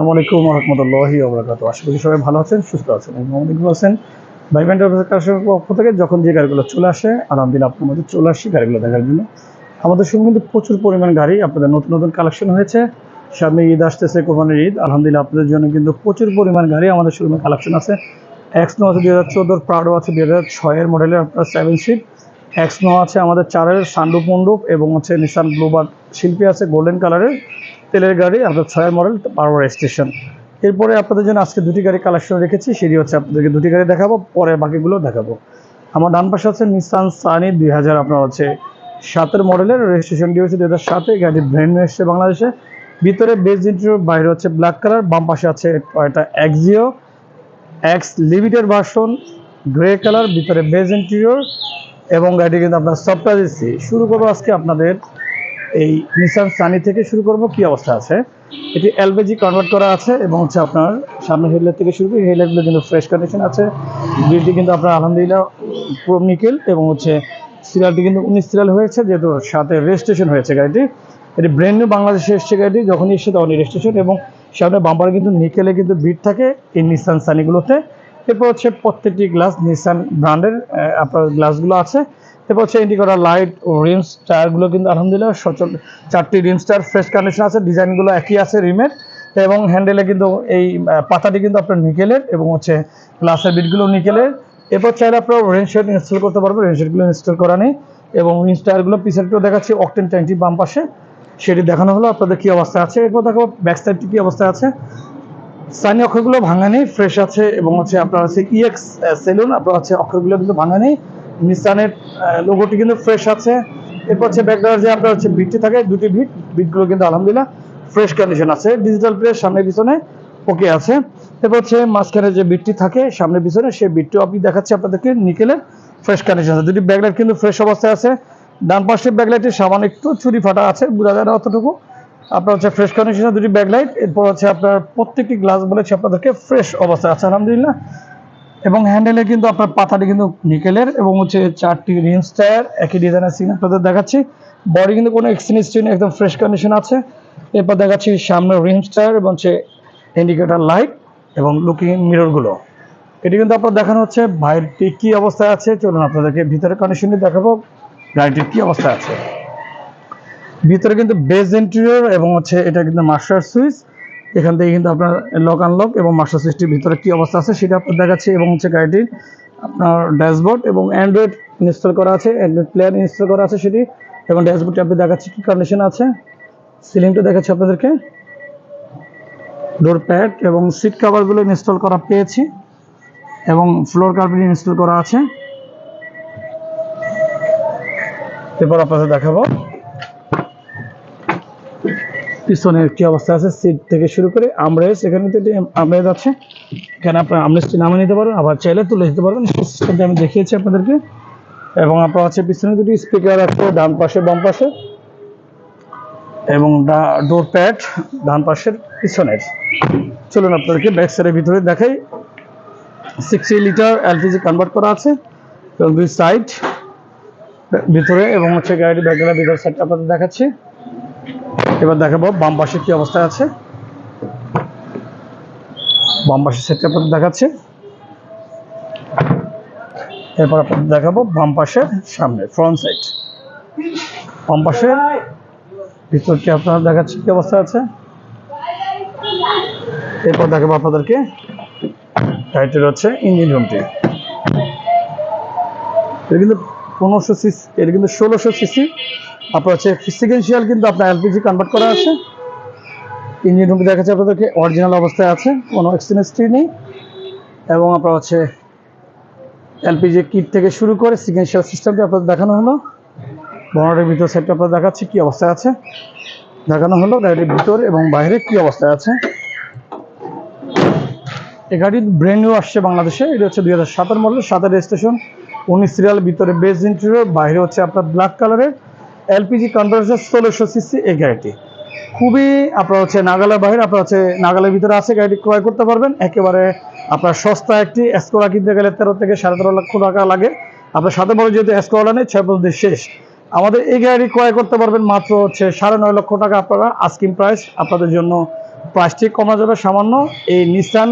আসসালামু আলাইকুম রহমতুল্লাহি সবাই ভালো আছেন, সুস্থ আছেন যে গাড়িগুলো চলে আসে আপনার মধ্যে চলে আসি গাড়িগুলো দেখার জন্য। আমাদের প্রচুর পরিমাণ গাড়ি, আপনাদের নতুন নতুন কালেকশন হয়েছে। সামনে ঈদ আসতেছে, কোরবানির ঈদ। আলহামদুলিল্লাহ আপনাদের জন্য কিন্তু প্রচুর পরিমাণ গাড়ি আমাদের শোরুমে কালেকশন আছে। এক্সনো আছে দুই হাজার চোদ্দোর প্রাডো আছে দুই হাজার ছয়ের মডেলের আপনার সেভেন সিট এক্সনো আছে আমাদের চারের সান্ডুপ মন্ডুপ এবং হচ্ছে নিসান ব্লুবার শিল্পী আছে গোল্ডেন কালারের তেলের গাড়ি, আপনার ছয়ের মডেল বারবার স্টেশন। এরপরে আপনাদের জন্য আজকে দুটি গাড়ি কালেকশন রেখেছি, সেটি হচ্ছে আপনাদেরকে দুটি গাড়ি দেখাবো পরে বাকিগুলো দেখাবো। আমার ডান পাশে আছে নিসান সানি দুই হাজার, আপনার হচ্ছে সাতের মডেলের রেজিস্ট্রেশনটি হচ্ছে দুই হাজার সাতে গাড়ি ব্র্যান্ড নিয়ে এসছে বাংলাদেশে। ভিতরে বেজ ইন্টেরিয়র বাইরে হচ্ছে ব্ল্যাক কালার বাম পাশে আছে একটা Axio X limited version grey colour ভিতরে বেজ ইন্টেরিয়র এবং গাড়িটি কিন্তু আপনার সফটওয়্যার দিচ্ছি। শুরু করব আজকে আপনাদের এই নিসান সানি থেকে শুরু করব, কি অবস্থা আছে? এটি এলপিজি কনভার্ট করা আছে এবং হচ্ছে আপনার সামনে হেডলাইট থেকে শুরু করে হেডলাইটগুলো কিন্তু ফ্রেশ কন্ডিশন আছে। গ্রিলটি কিন্তু আপনার আলহামদুলিল্লাহ পুরো নিকেল এবং হচ্ছে সিরিয়ালটি কিন্তু উনিশ সিরিয়াল হয়েছে, যেহেতু সাথে রেজিস্ট্রেশন হয়েছে গাড়িটি। এটি ব্র্যান্ড নিউ বাংলাদেশে এসছে গাড়িটি, যখনই এসছে তখনই রেজিস্ট্রেশন এবং সামনে বাম্পারে কিন্তু নিকেলে কিন্তু বিট থাকে এই নিসান সানিগুলোতে। এরপর হচ্ছে প্রত্যেকটি গ্লাস নিসান ব্র্যান্ডের আপনার গ্লাসগুলো আছে। এরপর হচ্ছে এন্টি করা লাইট ও রিমস টায়ারগুলো কিন্তু আলহামদুলিল্লাহ সচল, চারটি রিমস টায়ার ফ্রেশ কন্ডিশন আছে, ডিজাইনগুলো একই আছে রিমের এবং হ্যান্ডেলে কিন্তু এই পাতাটি কিন্তু আপনার নিকেলের এবং হচ্ছে গ্লাসের বিটগুলো নিকেলের এরপর চাইলে আপনার রেঞ্জ শেড ইনস্টল করতে পারবেন রেঞ্জ শেডগুলো ইনস্টল করা নেই, এবং রিমস টায়ারগুলো একটু দেখাচ্ছি অকটেন ট্যাঙ্কটি বাম পাশে, সেটি দেখানো হলো, আপনাদের কি অবস্থা আছে? এরপর দেখো ব্যাক সাইডটি কি অবস্থা আছে? সানি অক্ষরগুলো ভাঙা নেই ফ্রেশ আছে, এবং হচ্ছে আপনার হচ্ছে ইএক্স সেলুন, আপনার হচ্ছে অক্ষরগুলো কিন্তু ভাঙা নেই। নিসানের লোগোটি কিন্তু ফ্রেশ আছে। এরপর হচ্ছে ব্যাকগ্রাউন্ড যে আপনার হচ্ছে বিটটি থাকে, দুটি বিট বিটগুলো কিন্তু আলহামদুলিল্লাহ ফ্রেশ কন্ডিশন আছে। ডিজিটাল প্লেস সামনে পিছনে ওকে আছে। এরপর হচ্ছে মাঝখানে যে বিটটি থাকে সামনে পিছনে, সেই বিটটিও আপনি দেখাচ্ছি আপনাদেরকে, নিকেলের ফ্রেশ কন্ডিশন আছে। দুটি ব্যাকলাইট কিন্তু ফ্রেশ অবস্থায় আছে। ডান পাশের ব্যাকলাইটের সামান্য একটু চুরি ফাটা আছে, বোঝা যায় না অতটুকু। আপনার হচ্ছে ফ্রেশ কন্ডিশনে দুটি ব্যাকলাইট এরপর হচ্ছে আপনার প্রত্যেকটি গ্লাস বলেছে আপনাদেরকে ফ্রেশ অবস্থায় আছে, আলহামদুলিল্লাহ। এবং হ্যান্ডেলে কিন্তু আপনার পাতাটি কিন্তু নিকেলের এবং হচ্ছে চারটি রিন্স টায়ার একই ডিজাইনের সিন আপনাদের দেখাচ্ছি। বডি কিন্তু কোনো এক্সচেঞ্জ নেই একদম ফ্রেশ কন্ডিশন আছে। এরপর দেখাচ্ছি সামনে রিন্স টায়ার এবং হচ্ছে ইন্ডিকেটর লাইট এবং লুকিং মিররগুলো এটি কিন্তু আপনার দেখানো হচ্ছে বাইরটি কি অবস্থায় আছে? চলুন আপনাদেরকে ভিতরে কন্ডিশনটি দেখাবো গাড়িটির কী অবস্থা আছে। ভিতরে কিন্তু বেজ ইন্টেরিয়র এবং হচ্ছে এটা কিন্তু মাস্টার সুইচ এখান থেকে কিন্তু আপনার লক আনলক এবং মাস্টার সুইচটির ভিতরে কি অবস্থা আছে সেটা আপনার দেখাচ্ছে এবং হচ্ছে গাড়িটির আপনার ড্যাশবোর্ড এবং অ্যান্ড্রয়েড ইনস্টল করা আছে অ্যান্ড্রয়েড প্লেয়ার ইনস্টল করা আছে সেটি এবং ড্যাশবোর্ডটি আপনি দেখাচ্ছি কি কন্ডিশন আছে। সিলিংটা দেখাচ্ছি আপনাদেরকে। ডোর প্যাড এবং সিট কাভারগুলো ইনস্টল করা পেয়েছি এবং ফ্লোর কার্পেট ইনস্টল করা আছে। এরপর আপনাদের দেখাবো। পিছনের কি অবস্থা আছে? সিট থেকে শুরু করে আমরেস এখানে আমরেজ আছে এখানে আপনার আমরেসটি নামে নিতে পারবেন, আবার চাইলে তুলে দিতে পারবেন। সিস্টেমটি আমি দেখিয়েছি আপনাদেরকে। এবং আপনার আছে পিছনে দুটি স্পিকার আছে, ডান পাশে, বাম পাশে। এবং ডোর প্যাড ডান পাশের পিছনের। চলুন আপনাদেরকে ব্যাক সাইডের ভিতরে দেখাই। সিক্সটি লিটার এলপিজি কনভার্ট করা আছে। এবং দুই সাইড ভিতরে এবং হচ্ছে গাড়ির ব্যাকগ্রাউন্ড ভিতর সাইডটা আপনাদের দেখাচ্ছি। এবার দেখাবো বাম পাশে কি অবস্থায় আছে। বাম পাশের সেটটা আপনাদের দেখাচ্ছে। এরপর আপনাদের দেখাবো বাম পাশের সামনে ফ্রন্ট সাইড বাম পাশের ভিতরটি আপনারা দেখাচ্ছি কি অবস্থা আছে? এরপর দেখাবো আপনাদেরকে। গাড়িটির হচ্ছে ইঞ্জিন রুমটি এটা কিন্তু পনেরোশো সিসি, এটা কিন্তু ষোলোশো সিসি আপনার হচ্ছে সিকেন্সিয়াল কিন্তু আপনার এলপিজি কনভার্ট করা আছে। ইঞ্জিন রুমটি দেখাচ্ছে আপনাদেরকে অরিজিনাল অবস্থায় আছে, কোনো এক্সচেঞ্জটি নেই। এবং আপনার হচ্ছে এলপিজি কিট থেকে শুরু করে সিকেন্সিয়াল সিস্টেমটি আপনাদের দেখানো হলো। বর্ণাটের ভিতর সেটটা আপনাদের দেখাচ্ছি কী অবস্থায় আছে। দেখানো হলো গাড়ির ভিতর এবং বাইরে কী অবস্থায় আছে। এই গাড়ি ব্র্যান্ড নিউ আসছে বাংলাদেশে, এটা হচ্ছে দুই হাজার সাতের মডেল সাতের রেজিস্ট্রেশন উনিশ সিরিয়াল ভিতরে বেজ ইন্টেরিয়র বাইরে হচ্ছে আপনার ব্ল্যাক কালারের এলপিজি কনভার্টার ষোলোশো সিসি এই গাড়িটি। খুবই আপনার হচ্ছে নাগালের বাইরে, আপনার হচ্ছে নাগালের ভিতরে আছে, গাড়িটি ক্রয় করতে পারবেন। একেবারে আপনার সস্তা একটি এসকোলা কিনতে গেলে তেরো থেকে সাড়ে তেরো লক্ষ টাকা লাগে। আপনার সাথে বড় যেহেতু এসকোলা নেই, ছয় পর্যন্ত শেষ। আমাদের এই গাড়ি ক্রয় করতে পারবেন মাত্র হচ্ছে সাড়ে নয় লক্ষ টাকা আপনারা আস্কিং প্রাইস আপনাদের জন্য প্লাস্টিক কমা যাবে সামান্য। এই নিসান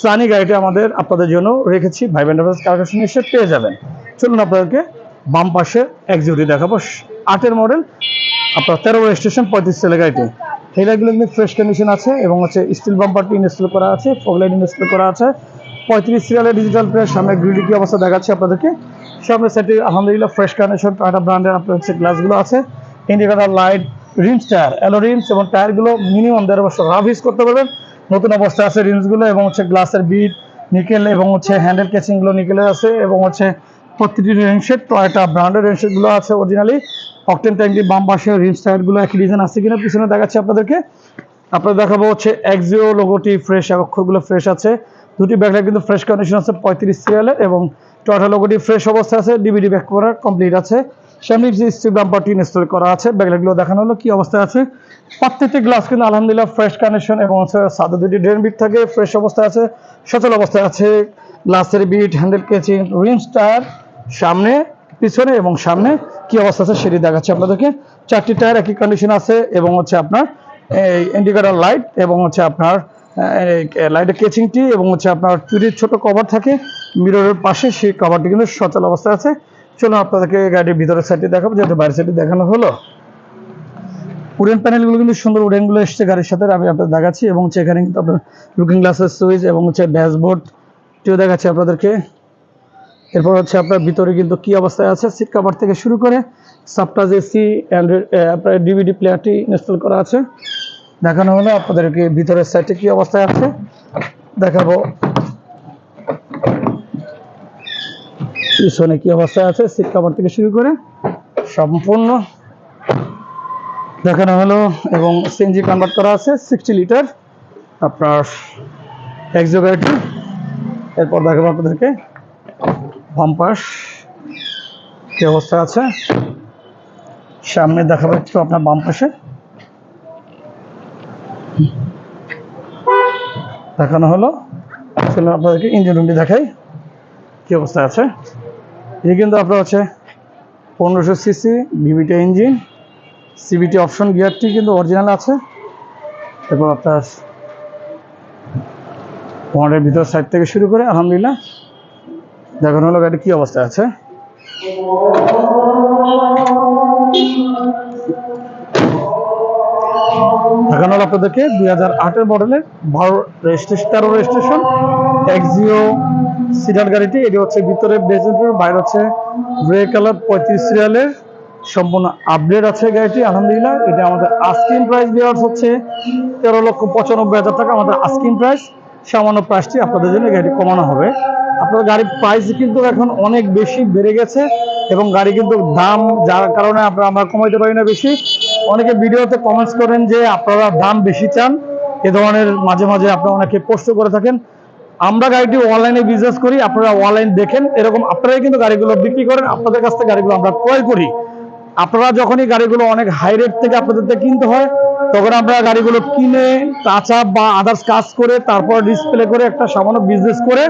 সানি গাড়িটি আমাদের আপনাদের জন্য রেখেছি। ভাই ব্যান্ডার্স কালেকশন এসে পেয়ে যাবেন। চলুন আপনাদেরকে বাম পাশে একজুটি দেখাবো আটের মডেল, আপনার তেরো স্টেশন পঁয়ত্রিশ সেলে গাড়িটি হেলাগুলো কিন্তু ফ্রেশ কন্ডিশন আছে এবং হচ্ছে স্টিল বাম্পারটি ইনস্টল করা আছে ফগলাইট ইনস্টল করা আছে। পঁয়ত্রিশ সিরিয়ালের ডিজিটাল প্লেয়ার সামনে গ্রিডি কি অবস্থা দেখাচ্ছে আপনাদেরকে। সামনে সেটি আলহামদুলিল্লাহ ফ্রেশ কন্ডিশন টাটা ব্র্যান্ডের আপনার হচ্ছে গ্লাসগুলো আছে। Indicator light rims tyre alloy rims এবং টায়ারগুলো মিনিমাম দেড় বছর রাফ ইউজ করতে পারবেন। নতুন অবস্থায় আছে রিমসগুলো এবং হচ্ছে গ্লাসের বিট নিকেল এবং হচ্ছে হ্যান্ডেল কেচিংগুলো নিকেলের আছে এবং হচ্ছে প্রতিটি রেঞ্জের টয়টা ব্র্যান্ডের রেঞ্জগুলো আছে অরিজিনালি অকটেন ট্যাঙ্কি বাম পাশে রিমস টায়ারগুলো একই ডিজাইন আছে কিনা পিছনে দেখাচ্ছি আপনাদেরকে। আপনাদের দেখাবো হচ্ছে এক্সিও লোগোটি ফ্রেশ অক্ষরগুলো ফ্রেশ আছে। দুটি ব্যাকলাইট কিন্তু ফ্রেশ কন্ডিশন আছে, পঁয়ত্রিশ সিরিয়ালের এবং টয়টা লোগোটি ফ্রেশ অবস্থায় আছে ডিবিডি ব্যাক করা কমপ্লিট আছে। সামনে স্টিল বাম্পারটি ইনস্টল করা আছে ব্যাকলাইটগুলো দেখানো হলো, কি অবস্থায় আছে? প্রত্যেকটি গ্লাস কিন্তু আলহামদুলিল্লাহ ফ্রেশ কন্ডিশন এবং হচ্ছে সাদা দুটি ড্রেন বিট থাকে ফ্রেশ অবস্থায় আছে, সচল অবস্থায় আছে। গ্লাসের বিট হ্যান্ডেল কেচিং রিমস টায়ার সামনে, পিছনে এবং সামনে কি অবস্থা আছে সেটি দেখাচ্ছে আপনাদেরকে। চারটি টায়ার একই কন্ডিশন আছে এবং হচ্ছে আপনার ইন্ডিকেটার লাইট এবং হচ্ছে আপনার লাইটের কেচিংটি এবং হচ্ছে আপনার চুরির ছোট কভার থাকে। মিররের পাশে সেই কভারটি কিন্তু সচল অবস্থায় আছে। চলুন আপনাদেরকে গাড়ির ভিতরের সাইডটি দেখাবো, যেহেতু বাইরের সাইডটি দেখানো হলো। উডেন প্যানেলগুলো কিন্তু সুন্দর উডেনগুলো এসছে গাড়ির সাথে, আমি আপনাদের দেখাচ্ছি এবং হচ্ছে এখানে কিন্তু আপনার লুকিং গ্লাসের সুইচ এবং হচ্ছে ড্যাশবোর্ডটিও দেখাচ্ছি আপনাদেরকে। এরপর হচ্ছে আপনার ভিতরে কিন্তু কি অবস্থায় আছে? সিট কাভার থেকে শুরু করে সাপটাজ এসি অ্যান্ড্রয়েড ডিভিডি প্লেয়ারটি ইনস্টল করা আছে। দেখানো হলো আপনাদেরকে ভিতরের সাইডে কি অবস্থায় আছে। দেখাবো। পিছনে কি অবস্থায় আছে? সিট কাভার থেকে শুরু করে সম্পূর্ণ দেখানো হলো এবং সিএনজি কনভার্ট করা আছে সিক্সটি লিটার আপনার এক্সো এরপর দেখাবো আপনাদেরকে বাম্পাস কি অবস্থা আছে? সামনে দেখাবো একটু আপনার বাম পাশে। দেখানো হলো। চলুন আপনাদেরকে ইঞ্জিন রুমটি দেখাই। কি অবস্থা আছে? এই কিন্তু আপনার হচ্ছে পনেরোশো CC VVT engine CVT option গিয়ারটি কিন্তু অরিজিনাল আছে। এরপর আপনার ওয়ানের ভিতর সাইড থেকে শুরু করে, আলহামদুলিল্লাহ। দেখানো, হলো গাড়ি কি অবস্থায় আছে? দেখানো হলো আপনাদেরকে দুই হাজার আটের মডেলের বারো রেজিস্ট্রেশন তেরো রেজিস্ট্রেশন এক্সিও সিডার গাড়িটি। এটি হচ্ছে ভিতরে বেজেন্টের বাইরে হচ্ছে গ্রে কালার পঁয়ত্রিশ সিরিয়ালের সম্পূর্ণ আপডেট আছে গাড়িটি, আলহামদুলিল্লাহ। এটা আমাদের আস্কিং প্রাইস দেওয়ার হচ্ছে তেরো লক্ষ পঁচানব্বই হাজার টাকা। আমাদের আস্কিং প্রাইস সামান্য প্রাইসটি আপনাদের জন্য গাড়িটি কমানো হবে। আপনার গাড়ির প্রাইস কিন্তু এখন অনেক বেশি বেড়ে গেছে এবং গাড়ি কিন্তু দাম, যার কারণে আপনারা আমরা কমাইতে পারি না বেশি। অনেকে ভিডিওতে কমেন্টস করেন যে আপনারা দাম বেশি চান, এ ধরনের মাঝে মাঝে আপনারা অনেকে পোস্ট করে থাকেন। আমরা গাড়িটি অনলাইনে বিজনেস করি, আপনারা অনলাইন দেখেন, এরকম আপনারাই কিন্তু গাড়িগুলো বিক্রি করেন, আপনাদের কাছ থেকে গাড়িগুলো আমরা ক্রয় করি। আপনারা যখনই গাড়িগুলো অনেক হাই রেট থেকে আপনাদের কিনতে হয়, তখন আমরা গাড়িগুলো কিনে আপ বা আদার্স কাজ করে, তারপর ডিসপ্লে করে একটা সামান্য বিজনেস করে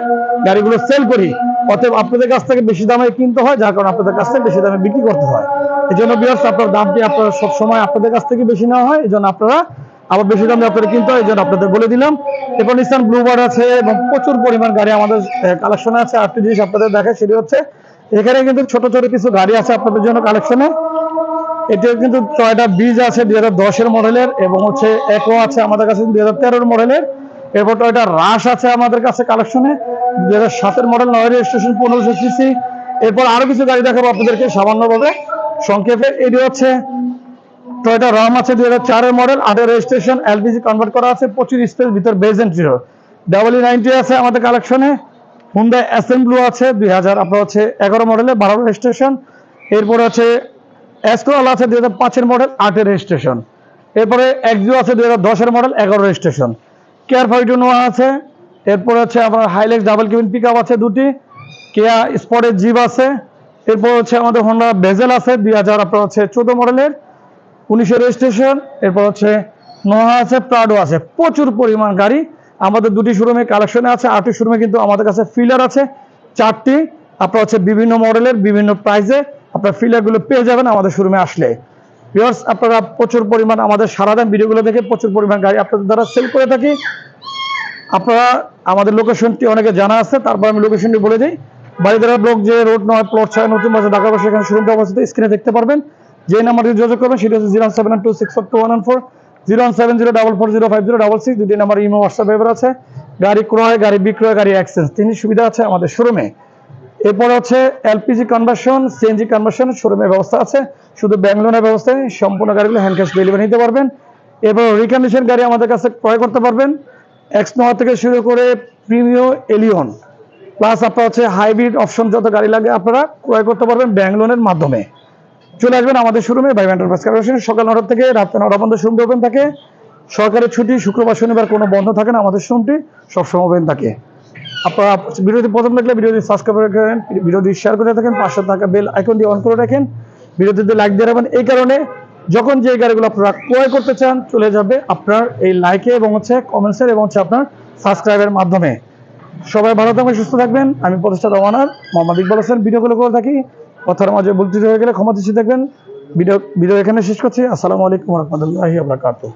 গাড়িগুলো সেল করি। অতএব আপনাদের কাছ থেকে বেশি দামে কিনতে হয়, যার কারণে আপনাদের কাছ থেকে বেশি দামে বিক্রি করতে হয়। এই জন্য বিয়ার্স আপনার দামটি আপনারা সবসময় আপনাদের কাছ থেকে বেশি নেওয়া হয় এই জন্য আপনারা আবার বেশি দামে আপনারা কিনতে হয় এই জন্য আপনাদের বলে দিলাম। এরপর নিস্তান ব্লুবার্ড আছে এবং প্রচুর পরিমাণ গাড়ি আমাদের কালেকশনে আছে। আরেকটি জিনিস আপনাদের দেখে সেটি হচ্ছে, এখানে কিন্তু ছোট ছোট কিছু গাড়ি আছে আপনাদের জন্য কালেকশনে এটিও কিন্তু টয়টা বীজ আছে দুই হাজার মডেলের এবং হচ্ছে একো আছে আমাদের কাছে দুই হাজার মডেলের। এরপর টয়টা রাশ আছে আমাদের কাছে কালেকশনে, দুই হাজার সাতের মডেল, নয় রেজিস্ট্রেশন, পনেরোশো সিসি। এরপর আরও কিছু গাড়ি দেখাবো আপনাদেরকে সামান্যভাবে। সংক্ষেপে এটি হচ্ছে, টয়টা রাম আছে দুই হাজার চারের মডেল, আটের রেজিস্ট্রেশন, এলপিজি কনভার্ট করা আছে, প্রচুর স্পেস ভিতর বেজ এন্ট্রিও ডাবল ই নাইনটি আছে আমাদের কালেকশনে হুন্ডা অ্যাসেম্বলু আছে দুই হাজার, আপনার হচ্ছে এগারো মডেলে, বারো রেজিস্ট্রেশন। এরপর আছে এসকোয়াল আছে দুই হাজার পাঁচের মডেল আটের রেজিস্ট্রেশন এরপরে এক্সিও আছে দুই হাজার দশের মডেল এগারো রেজিস্ট্রেশন কেয়ার ফাইটু নোয়া আছে। এরপর হচ্ছে আপনার হাইলেক্স ডাবল কেবিন পিক আছে দুটি। কেয়া স্পটের জিপ আছে। এরপর হচ্ছে আমাদের হোন্ডা বেজেল আছে, দুই হাজার, আপনার হচ্ছে চোদ্দ মডেলের উনিশের রেজিস্ট্রেশন এরপর হচ্ছে নোহা আছে প্রাডো আছে। প্রচুর পরিমাণ গাড়ি। আমাদের দুটি শোরুমে কালেকশনে আছে, আটটি শোরুমে কিন্তু আমাদের কাছে ফিলার আছে, চারটি। আপনার হচ্ছে বিভিন্ন মডেলের বিভিন্ন প্রাইসে আপনার ফিলারগুলো পেয়ে যাবেন আমাদের শোরুমে আসলে। ভিউয়ার্স আপনারা প্রচুর পরিমাণ আমাদের সারাদিন ভিডিওগুলো দেখে প্রচুর পরিমাণ গাড়ি আপনাদের দ্বারা সেল করে থাকি। আপনারা আমাদের লোকেশনটি অনেকে জানা আছে, তারপর আমি লোকেশনটি বলে দিই। বাড়িদারা ব্লক যে রোড নয় প্লট ছয়, নতুন বাজার ঢাকা বাসা এখানে শোরুমটা অবস্থিত স্ক্রিনে দেখতে পারবেন। যে নাম্বারটি যোগাযোগ করবেন, সেটি হচ্ছে zero seven two six four two one four zero one seven zero double four zero five zero double six দুটি নাম্বার ইমো হোয়াটসঅ্যাপ ব্যবহার আছে। গাড়ি ক্রয়, গাড়ি বিক্রয়, গাড়ি এক্সচেঞ্জ তিনি সুবিধা আছে আমাদের শোরুমে এরপর হচ্ছে এলপিজি কনভার্সন সিএনজি কনভার্সন শোরুমের ব্যবস্থা আছে। শুধু ব্যাংলোনের ব্যবস্থায় সম্পূর্ণ গাড়িগুলো হ্যান্ড ক্যাশ ডেলিভারি নিতে পারবেন। এরপর রিকন্ডিশন গাড়ি আমাদের কাছে ক্রয় করতে পারবেন। এক্স নোয়া থেকে শুরু করে প্রিমিও এলিয়ন প্লাস আপনার হচ্ছে হাইব্রিড অপশন যত গাড়ি লাগে আপনারা ক্রয় করতে পারবেন ব্যাংক লোনের মাধ্যমে। চলে আসবেন আমাদের শোরুমে বাই এন্টারপ্রাইজ কারণ সকাল নটা থেকে রাত নটা পর্যন্ত শোরুমটি ওপেন থাকে। সরকারি ছুটি, শুক্রবার, শনিবার কোনো বন্ধ থাকে না আমাদের শোরুমটি সবসময় ওপেন থাকে। আপনারা ভিডিওটি প্রথম দেখলে ভিডিওটি সাবস্ক্রাইব করে রাখেন, ভিডিওটি শেয়ার করে থাকেন পাশে থাকা বেল আইকনটি অন করে রাখেন। ভিডিওটিতে লাইক দিয়ে রাখবেন। এই কারণে যখন যে গাড়িগুলো আপনারা ক্রয় করতে চান, চলে যাবে আপনার এই লাইকে এবং হচ্ছে কমেন্টসের এবং হচ্ছে আপনার সাবস্ক্রাইবের মাধ্যমে। সবাই ভালো থাকবেন, সুস্থ থাকবেন। আমি প্রতিষ্ঠাতা ওয়ানার মোহাম্মদ ইকবাল হোসেন। ভিডিওগুলো করে থাকি। কথার মাঝে বলতে হয়ে গেলে ক্ষমা দৃষ্টি দেখবেন। ভিডিও ভিডিও এখানে শেষ করছি। আসসালামু আলাইকুম রহমতুল্লাহি আবরাকাতুহ